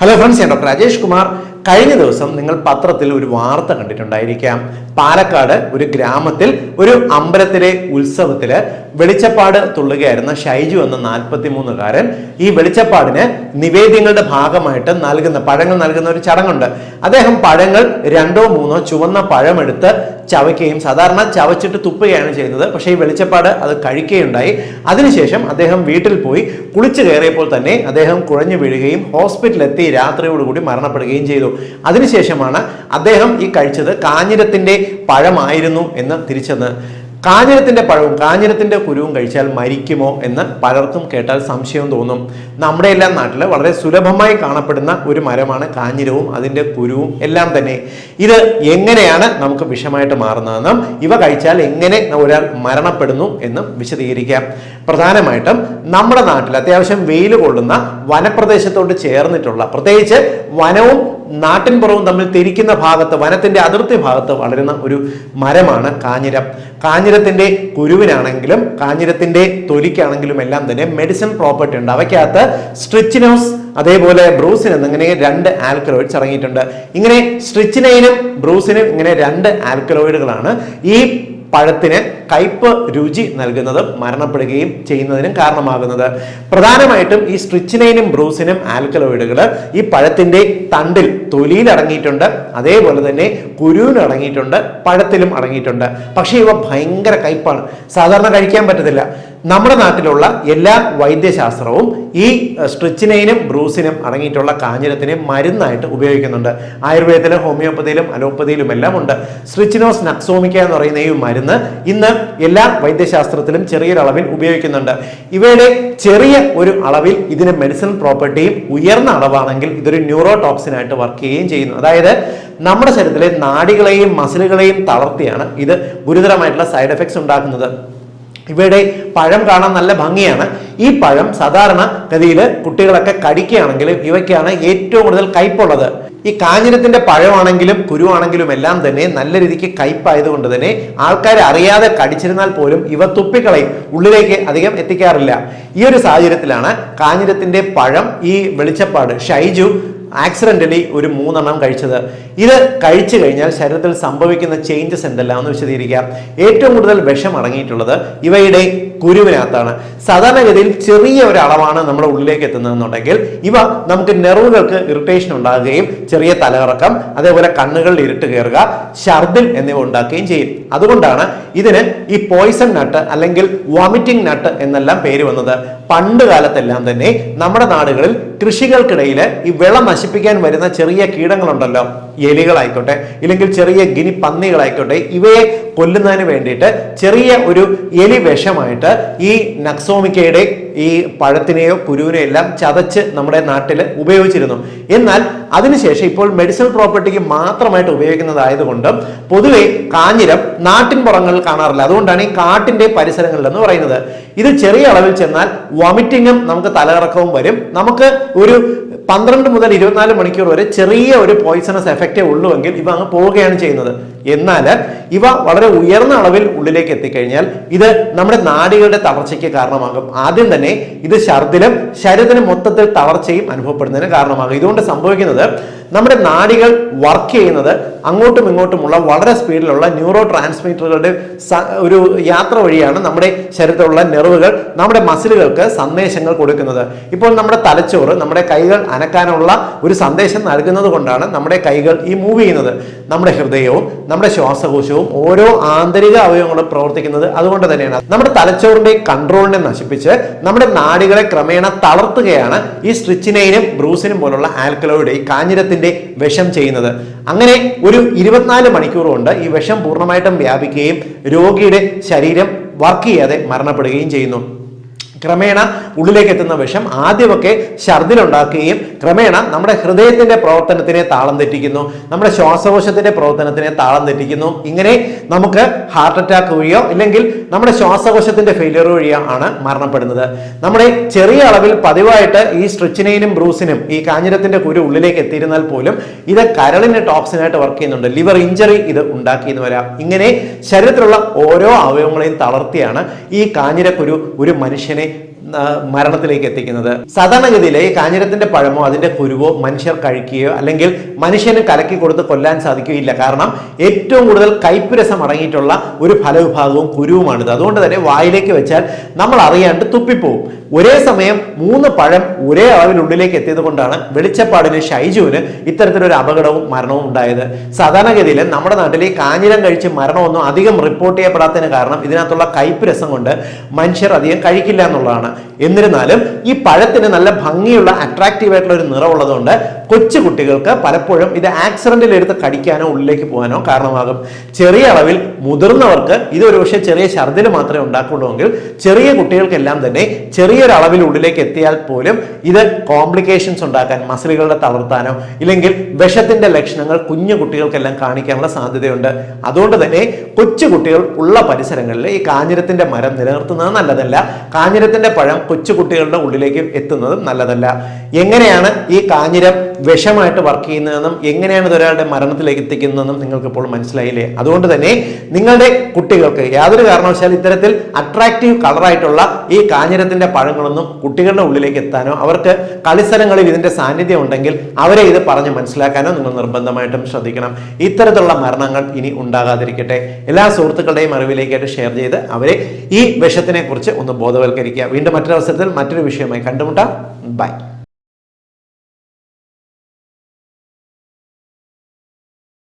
Hello friends ഞാൻ doctor Rajesh Kumar. കഴിഞ്ഞ ദിവസം നിങ്ങൾ പത്രത്തിൽ ഒരു വാർത്ത കണ്ടിട്ടുണ്ടായിരിക്കാം. പാലക്കാട് ഒരു ഗ്രാമത്തിൽ ഒരു അമ്പലത്തിലെ ഉത്സവത്തിൽ വെളിച്ചപ്പാട് തുള്ളുകയായിരുന്ന ഷൈജു എന്ന നാൽപ്പത്തി മൂന്നുകാരൻ ഈ വെളിച്ചപ്പാടിന് നിവേദ്യങ്ങളുടെ ഭാഗമായിട്ട് നൽകുന്ന പഴങ്ങൾ നൽകുന്ന ഒരു ചടങ്ങുണ്ട്. അദ്ദേഹം പഴങ്ങൾ രണ്ടോ മൂന്നോ ചുവന്ന പഴമെടുത്ത് ചവയ്ക്കുകയും സാധാരണ ചവച്ചിട്ട് തുപ്പുകയാണ് ചെയ്യുന്നത്. പക്ഷേ ഈ വെളിച്ചപ്പാട് അത് കഴിക്കുകയുണ്ടായി. അതിനുശേഷം അദ്ദേഹം വീട്ടിൽ പോയി കുളിച്ചു കയറിയപ്പോൾ തന്നെ അദ്ദേഹം കുഴഞ്ഞു വീഴുകയും ഹോസ്പിറ്റലിലെത്തി രാത്രിയോടുകൂടി മരണപ്പെടുകയും ചെയ്തു. അതിനുശേഷമാണ് അദ്ദേഹം ഈ കഴിച്ചത് കാഞ്ഞിരത്തിന്റെ പഴമായിരുന്നു എന്ന് തിരിച്ചെന്ന്. കാഞ്ഞിരത്തിന്റെ പഴവും കാഞ്ഞിരത്തിന്റെ കുരുവും കഴിച്ചാൽ മരിക്കുമോ എന്ന് പലർക്കും കേട്ടാൽ സംശയം തോന്നും. നമ്മുടെ എല്ലാം നാട്ടിൽ വളരെ സുലഭമായി കാണപ്പെടുന്ന ഒരു മരമാണ് കാഞ്ഞിരവും അതിന്റെ കുരുവും എല്ലാം തന്നെ. ഇത് എങ്ങനെയാണ് നമുക്ക് വിഷമായിട്ട് മാറുന്നതെന്നും ഇവ കഴിച്ചാൽ എങ്ങനെ ഒരാൾ മരണപ്പെടുന്നു എന്നും വിശദീകരിക്കാം. പ്രധാനമായിട്ടും നമ്മുടെ നാട്ടിൽ അത്യാവശ്യം വെയിൽ കൊള്ളുന്ന വനപ്രദേശത്തോട് ചേർന്നിട്ടുള്ള പ്രത്യേകിച്ച് വനവും നാട്ടിൻപുറവും തമ്മിൽ തിരിക്കുന്ന ഭാഗത്ത് വനത്തിന്റെ അതിർത്തി ഭാഗത്ത് വളരുന്ന ഒരു മരമാണ് കാഞ്ഞിരം. കാഞ്ഞിരത്തിന്റെ കുരുവിനാണെങ്കിലും കാഞ്ഞിരത്തിന്റെ തൊലിക്കാണെങ്കിലും എല്ലാം തന്നെ മെഡിസിൻ പ്രോപ്പർട്ടി ഉണ്ട്. അവയ്ക്കകത്ത് സ്ട്രിച്ചിനോസ് അതേപോലെ ബ്രൂസിൻ എന്നിങ്ങനെ രണ്ട് ആൽക്കലോയിഡ്സ് ഇറങ്ങിയിട്ടുണ്ട്. ഇങ്ങനെ സ്ട്രിച്ചിനൈനും ബ്രൂസിനും ഇങ്ങനെ രണ്ട് ആൽക്കലോയിഡുകളാണ് ഈ പഴത്തിന് കയ്പ് രുചി നൽകുന്നതും മരണപ്പെടുകയും ചെയ്യുന്നതിനും കാരണമാകുന്നത്. പ്രധാനമായിട്ടും ഈ സ്ട്രിച്ചിനൈനും ബ്രൂസിനും ആൽക്കലോയിഡുകൾ ഈ പഴത്തിന്റെ തണ്ടിൽ തൊലിയിൽ അടങ്ങിയിട്ടുണ്ട് അതേപോലെ തന്നെ കുരുവിൽ അടങ്ങിയിട്ടുണ്ട് പഴത്തിലും അടങ്ങിയിട്ടുണ്ട്. പക്ഷേ ഇവ ഭയങ്കര കയ്പാണ്. സാധാരണ കഴിക്കാൻ പറ്റത്തില്ല. നമ്മുടെ നാട്ടിലുള്ള എല്ലാ വൈദ്യശാസ്ത്രവും ഈ സ്ട്രിച്ചിനൈനും ബ്രൂസിനും അടങ്ങിയിട്ടുള്ള കാഞ്ഞിരത്തിനെ മരുന്നായിട്ട് ഉപയോഗിക്കുന്നുണ്ട്. ആയുർവേദത്തിലും ഹോമിയോപ്പതിയിലും അലോപ്പതിയിലും എല്ലാം ഉണ്ട്. സ്ട്രിച്ചിനോസ് നക്സോമിക്ക എന്ന് പറയുന്ന ഈ മരുന്ന് ഇന്ന് എല്ലാ വൈദ്യശാസ്ത്രത്തിലും ചെറിയൊരളവിൽ ഉപയോഗിക്കുന്നുണ്ട്. ഇവയുടെ ചെറിയ ഒരു അളവിൽ ഇതിന് മെഡിസിൻ പ്രോപ്പർട്ടിയും ഉയർന്ന അളവാണെങ്കിൽ ഇതൊരു ന്യൂറോ ടോക്സിനായിട്ട് വർക്ക് ചെയ്യുകയും ചെയ്യുന്നു. അതായത് നമ്മുടെ ശരീരത്തിലെ നാടികളെയും മസിലുകളെയും തളർത്തിയാണ് ഇത് ഗുരുതരമായിട്ടുള്ള സൈഡ് എഫക്ട്സ് ഉണ്ടാക്കുന്നത്. ഇവയുടെ പഴം കാണാൻ നല്ല ഭംഗിയാണ്. ഈ പഴം സാധാരണ ഗതിയിൽ കുട്ടികളൊക്കെ കടിക്കുകയാണെങ്കിൽ ഇവയ്ക്കാണ് ഏറ്റവും കൂടുതൽ കയ്പുള്ളത്. ഈ കാഞ്ഞിരത്തിന്റെ പഴമാണെങ്കിലും കുരുവാണെങ്കിലും എല്ലാം തന്നെ നല്ല രീതിക്ക് കയ്പായതുകൊണ്ട് തന്നെ ആൾക്കാർ അറിയാതെ കടിച്ചിരുന്നാൽ പോലും ഇവ തുപ്പിക്കളയും ഉള്ളിലേക്ക് അധികം എത്തിക്കാറില്ല. ഈ ഒരു സാഹചര്യത്തിലാണ് കാഞ്ഞിരത്തിന്റെ പഴം ഈ വെളിച്ചപ്പാട്. ഷൈജു ആക്സിഡന്റലി ഒരു മൂന്നെണ്ണം കഴിച്ചത്. ഇത് കഴിച്ചു കഴിഞ്ഞാൽ ശരീരത്തിൽ സംഭവിക്കുന്ന ചേഞ്ചസ് എന്തെല്ലാം എന്ന് വിശദീകരിക്കാം. ഏറ്റവും കൂടുതൽ വിഷം അടങ്ങിയിട്ടുള്ളത് ഇവയുടെ കുരുവിനകത്താണ് സാധാരണഗതിയിൽ ചെറിയ ഒരു അളവാണ് നമ്മുടെ ഉള്ളിലേക്ക് എത്തുന്നതെന്നുണ്ടെങ്കിൽ ഇവ നമുക്ക് നെർവുകൾക്ക് ഇറിറ്റേഷൻ ഉണ്ടാകുകയും ചെറിയ തലകറക്കം അതേപോലെ കണ്ണുകളിൽ ഇരുട്ട് കയറുക ഛർദിൽ എന്നിവ ഉണ്ടാക്കുകയും ചെയ്യും. അതുകൊണ്ടാണ് ഇതിന് ഈ പോയിസൺ നട്ട് അല്ലെങ്കിൽ വോമിറ്റിംഗ് നട്ട് എന്നെല്ലാം പേര് വന്നത്. പണ്ട് കാലത്തെല്ലാം തന്നെ നമ്മുടെ നാടുകളിൽ കൃഷികൾക്കിടയിൽ ഈ വെള്ളം നശിപ്പിക്കാൻ വരുന്ന ചെറിയ കീടങ്ങളുണ്ടല്ലോ. എലികളായിക്കോട്ടെ ഇല്ലെങ്കിൽ ചെറിയ ഗിനി പന്നികളായിക്കോട്ടെ ഇവയെ കൊല്ലുന്നതിന് വേണ്ടിയിട്ട് ചെറിയ ഒരു എലി വിഷമായിട്ട് ഈ നക്സോമിക്കയുടെ ഈ പഴത്തിനെയോ കുരുവിനെയോ എല്ലാം ചതച്ച് നമ്മുടെ നാട്ടിൽ ഉപയോഗിച്ചിരുന്നു. എന്നാൽ അതിനുശേഷം ഇപ്പോൾ മെഡിസിനൽ പ്രോപ്പർട്ടിക്ക് മാത്രമായിട്ട് ഉപയോഗിക്കുന്നതായതുകൊണ്ട് പൊതുവെ കാഞ്ഞിരം നാട്ടിൻ പുറങ്ങളിൽ കാണാറില്ല. അതുകൊണ്ടാണ് ഈ കാട്ടിന്റെ പരിസരങ്ങളിൽ എന്ന് പറയുന്നത്. ഇത് ചെറിയ അളവിൽ ചെന്നാൽ വോമിറ്റിങ്ങും നമുക്ക് തലകറക്കവും വരും. നമുക്ക് ഒരു പന്ത്രണ്ട് മുതൽ ഇരുപത്തിനാല് മണിക്കൂർ വരെ ചെറിയ ഒരു പോയിസണസ് എഫക്റ്റേ ഉള്ളൂ എങ്കിൽ ഇവ അങ്ങ് പോവുകയാണ് ചെയ്യുന്നത്. എന്നാൽ ഇവ വളരെ ഉയർന്ന അളവിൽ ഉള്ളിലേക്ക് എത്തിക്കഴിഞ്ഞാൽ ഇത് നമ്മുടെ നാടികളുടെ തളർച്ചയ്ക്ക് കാരണമാകും. ആദ്യം തന്നെ ഇത് ശർദിലും ശരീരത്തിന് മൊത്തത്തിൽ തളർച്ചയും അനുഭവപ്പെടുന്നതിന് കാരണമാകും. ഇതുകൊണ്ട് സംഭവിക്കുന്നത് നമ്മുടെ നാടികൾ വർക്ക് ചെയ്യുന്നത് അങ്ങോട്ടും ഇങ്ങോട്ടുമുള്ള വളരെ സ്പീഡിലുള്ള ന്യൂറോ ട്രാൻസ്മിറ്ററുകളുടെ ഒരു യാത്ര വഴിയാണ് നമ്മുടെ ശരീരത്തിലുള്ള നെർവുകൾ നമ്മുടെ മസിലുകൾക്ക് സന്ദേശങ്ങൾ കൊടുക്കുന്നത്. ഇപ്പോൾ നമ്മുടെ തലച്ചോറ് നമ്മുടെ കൈകൾ അനക്കാനുള്ള ഒരു സന്ദേശം നൽകുന്നത് കൊണ്ടാണ് നമ്മുടെ കൈകൾ ഈ മൂവ് ചെയ്യുന്നത്. നമ്മുടെ ഹൃദയവും നമ്മുടെ ശ്വാസകോശവും ഓരോ ആന്തരിക അവയവങ്ങളും പ്രവർത്തിക്കുന്നത് അതുകൊണ്ട് തന്നെയാണ്. നമ്മുടെ തലച്ചോറിന്റെ കൺട്രോളിനെ നശിപ്പിച്ച് നമ്മുടെ നാടികളെ ക്രമേണ തളർത്തുകയാണ് ഈ സ്ട്രിച്ചിനൈനും ബ്രൂസിനും പോലുള്ള ആൽക്കലോയിഡ് ഈ കാഞ്ഞിരത്തിന്റെ വിഷം ചെയ്യുന്നത്. അങ്ങനെ ഒരു ഇരുപത്തിനാല് മണിക്കൂർ കൊണ്ട് ഈ വിഷം പൂർണമായിട്ടും വ്യാപിക്കുകയും രോഗിയുടെ ശരീരം വർക്ക് ചെയ്യാതെ മരണപ്പെടുകയും ചെയ്യുന്നു. ക്രമേണ ഉള്ളിലേക്ക് എത്തുന്ന വിഷം ആദ്യമൊക്കെ ഛർദിലുണ്ടാക്കുകയും ക്രമേണ നമ്മുടെ ഹൃദയത്തിന്റെ പ്രവർത്തനത്തിനെ താളം തെറ്റിക്കുന്നു. നമ്മുടെ ശ്വാസകോശത്തിന്റെ പ്രവർത്തനത്തിനെ താളം തെറ്റിക്കുന്നു. ഇങ്ങനെ നമുക്ക് ഹാർട്ട് അറ്റാക്ക് വഴിയോ ഇല്ലെങ്കിൽ നമ്മുടെ ശ്വാസകോശത്തിന്റെ ഫെയിലിയർ വഴിയോ ആണ് മരണപ്പെടുന്നത്. നമ്മുടെ ചെറിയ അളവിൽ പതിവായിട്ട് ഈ സ്ട്രിച്ചിനെയും ബ്രൂസിനും ഈ കാഞ്ഞിരത്തിന്റെ കുരു ഉള്ളിലേക്ക് എത്തിയിരുന്നാൽ പോലും ഇത് കരളിന് ടോക്സിനായിട്ട് വർക്ക് ചെയ്യുന്നുണ്ട്. ലിവർ ഇഞ്ചറി ഇത് ഉണ്ടാക്കിയെന്ന് വരാം. ഇങ്ങനെ ശരീരത്തിലുള്ള ഓരോ അവയവങ്ങളെയും തളർത്തിയാണ് ഈ കാഞ്ഞിരക്കുരു ഒരു മനുഷ്യനെ മരണത്തിലേക്ക് എത്തിക്കുന്നത്. സാധാരണഗതിയിൽ ഈ കാഞ്ഞിരത്തിന്റെ പഴമോ അതിന്റെ കുരുവോ മനുഷ്യർ കഴിക്കുകയോ അല്ലെങ്കിൽ മനുഷ്യന് കലക്കി കൊടുത്ത് കൊല്ലാൻ സാധിക്കുകയില്ല കാരണം ഏറ്റവും കൂടുതൽ കൈപ്പുരസം രസം അടങ്ങിയിട്ടുള്ള ഒരു ഫലവിഭാഗവും കുരുവുമാണിത്. അതുകൊണ്ട് തന്നെ വായിലേക്ക് വെച്ചാൽ നമ്മൾ അറിയാണ്ട് തുപ്പിപ്പോവും. ഒരേ സമയം മൂന്ന് പഴം ഒരേ അളവിൽ ഉള്ളിലേക്ക് എത്തിയത് കൊണ്ടാണ് വെളിച്ചപ്പാടിന് ഷൈജുവിന് ഇത്തരത്തിലൊരു അപകടവും മരണവും ഉണ്ടായത്. സാധാരണഗതിയിൽ നമ്മുടെ നാട്ടിൽ ഈ കാഞ്ഞിരം കഴിച്ച് മരണമൊന്നും അധികം റിപ്പോർട്ട് ചെയ്യപ്പെടാത്തതിന് കാരണം ഇതിനകത്തുള്ള കൈപ്പുരസം രസം കൊണ്ട് മനുഷ്യർ അധികം കഴിക്കില്ല എന്നുള്ളതാണ് എന്നിരുന്നാലും ഈ പഴത്തിന് നല്ല ഭംഗിയുള്ള അട്രാക്റ്റീവ് ആയിട്ടുള്ള ഒരു നിറമുള്ളതുകൊണ്ട് കൊച്ചു കുട്ടികൾക്ക് പലപ്പോഴും ഇത് ആക്സിഡന്റിൽ എടുത്ത് കടിക്കാനോ ഉള്ളിലേക്ക് പോകാനോ കാരണമാകും. ചെറിയ അളവിൽ മുതിർന്നവർക്ക് ഇത് ഒരുപക്ഷെ ചെറിയ ഛർദിൽ മാത്രമേ ഉണ്ടാക്കുള്ളൂ ചെറിയ കുട്ടികൾക്കെല്ലാം തന്നെ ചെറിയൊരു അളവിൽ ഉള്ളിലേക്ക് എത്തിയാൽ പോലും ഇത് കോംപ്ലിക്കേഷൻസ് ഉണ്ടാക്കാൻ മസിലുകളുടെ തളർത്താനോ ഇല്ലെങ്കിൽ വിഷത്തിന്റെ ലക്ഷണങ്ങൾ കുഞ്ഞു കുട്ടികൾക്കെല്ലാം കാണിക്കാനുള്ള സാധ്യതയുണ്ട്. അതുകൊണ്ട് തന്നെ കൊച്ചു കുട്ടികൾ ഉള്ള പരിസരങ്ങളിൽ ഈ കാഞ്ഞിരത്തിന്റെ മരം നിലനിർത്തുന്നത് നല്ലതല്ല. കാഞ്ഞിരത്തിന്റെ പഴം കൊച്ചുകുട്ടികളുടെ ഉള്ളിലേക്ക് എത്തുന്നതും നല്ലതല്ല. എങ്ങനെയാണ് ഈ കാഞ്ഞിരം വിഷമായിട്ട് വർക്ക് ചെയ്യുന്നതെന്നും എങ്ങനെയാണ് ഇത് ഒരാളുടെ മരണത്തിലേക്ക് എത്തിക്കുന്നതെന്നും നിങ്ങൾക്ക് ഇപ്പോൾ മനസ്സിലായില്ലേ? അതുകൊണ്ട് തന്നെ നിങ്ങളുടെ കുട്ടികൾക്ക് യാതൊരു കാരണവശാലും ഇത്തരത്തിൽ അട്രാക്റ്റീവ് കളറായിട്ടുള്ള ഈ കാഞ്ഞിരത്തിന്റെ പഴങ്ങളൊന്നും കുട്ടികളുടെ ഉള്ളിലേക്ക് എത്താനോ അവർക്ക് കളിസ്ഥലങ്ങളിൽ ഇതിന്റെ സാന്നിധ്യം ഉണ്ടെങ്കിൽ അവരെ ഇത് പറഞ്ഞ് മനസ്സിലാക്കാനോ നിങ്ങൾ നിർബന്ധമായിട്ടും ശ്രദ്ധിക്കണം. ഇത്തരത്തിലുള്ള മരണങ്ങൾ ഇനി ഉണ്ടാകാതിരിക്കട്ടെ. എല്ലാ സുഹൃത്തുക്കളുടെയും അറിവിലേക്കായിട്ട് ഷെയർ ചെയ്ത് അവരെ ഈ വിഷത്തിനെ കുറിച്ച് ഒന്ന് ബോധവൽക്കരിക്കുക. വീണ്ടും മറ്റൊരവസരത്തിൽ മറ്റൊരു വിഷയമായി കണ്ടുമുട്ടാം. ബൈ.